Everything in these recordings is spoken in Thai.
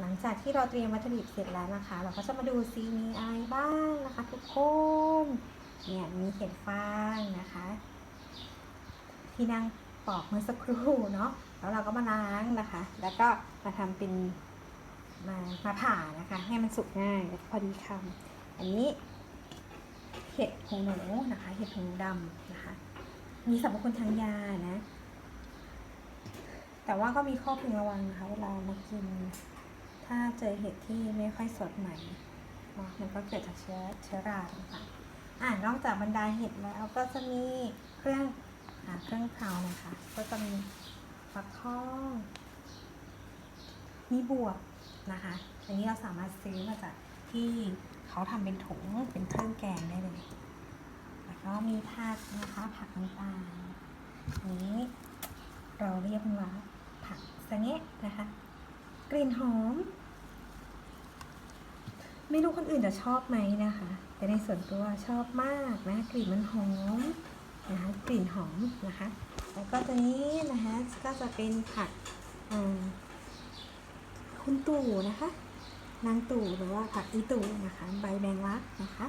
หลังจากที่เราเตรียมวัตถุดิบเสร็จแล้วนะคะ เราก็จะมาดูซิมีอะไรบ้างนะคะ ทุกคนเนี่ยมีเห็ดฟางนะคะ ที่นั่งปอกเมื่อสักครู่เนาะแล้วเราก็มาล้างนะคะ แล้วก็มาทำเป็นมามาผ่านะคะ ให้มันสุกง่ายพอดีคำอันนี้ เห็ดหูหนูนะคะ เห็ดหูดำนะคะ มีสรรพคุณทางยานะ แต่ว่าก็มีข้อพึงระวังนะคะเวลามากิน ถ้าเจอเห็ดที่ไม่ค่อยสดใหม่เนาะมันก็เกิดจากเชื้อเชื้อราต่างๆอ่านอกจากบรรดาเห็ดแล้วก็จะมีเครื่องอ่าเครื่องเครานะคะ ก็จะมีฟักทองมีบวบนะคะ อันนี้เราสามารถซื้อมาจากที่เขาทำเป็นถุงเป็นเครื่องแกงได้เลย แล้วก็มีผักนะคะผักต่างๆอันนี้เราเรียกว่าผักสะเงะนะคะ กลิ่นหอม ไม่รู้คนอื่นจะชอบไหมนะคะ แต่ในส่วนตัวชอบมากนะ กลิ่นมันหอมนะคะกลิ่นหอมนะคะ แล้วก็ตัวนี้นะคะก็จะเป็นผักอ่าคุณตู่นะคะนางตู่หรือว่าผักอีตู่นะคะ ใบแมงลักนะคะ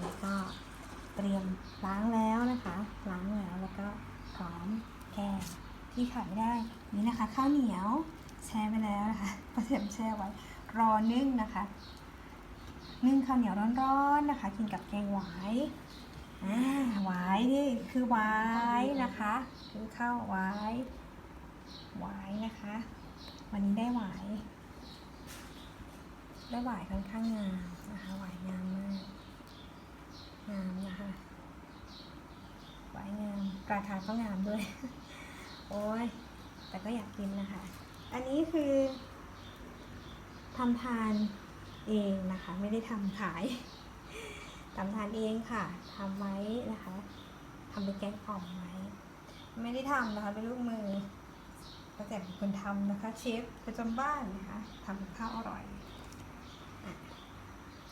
แล้วก็เตรียมล้างแล้วนะคะล้างแล้วแล้วก็พร้อมแกงที่ขาดไม่ได้นี่นะคะ ข้าวเหนียว แช่ไปแล้วนะคะประเทียมแช่ไว้ รอนึ่งนะคะ นึ่งข้าวเหนียวร้อนๆนะคะ กินกับแกงหวายอ่าหวายนี่คือหวายนะคะ คือข้าวหวายหวายนะคะ วันนี้ได้หวายได้หวายค่อนข้างงามนะคะหวายงามมากงามนะคะหวายงามราคาก็งามด้วย โอ้ยแต่ก็อยากกินนะคะ อันนี้คือทำทานเองนะคะ ไม่ได้ทำขายทำทานเองค่ะทำไว้นะคะทำเป็นแกงอ่อมไว้ ไม่ได้ทำนะคะเป็นลูกมือก็แต่เป็นคนทำนะคะเชฟประจำบ้านนะคะทำข้าวอร่อย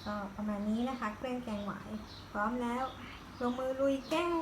ก็ประมาณนี้นะคะเครื่องแกงหวายพร้อมแล้ว ลงมือลุยแกง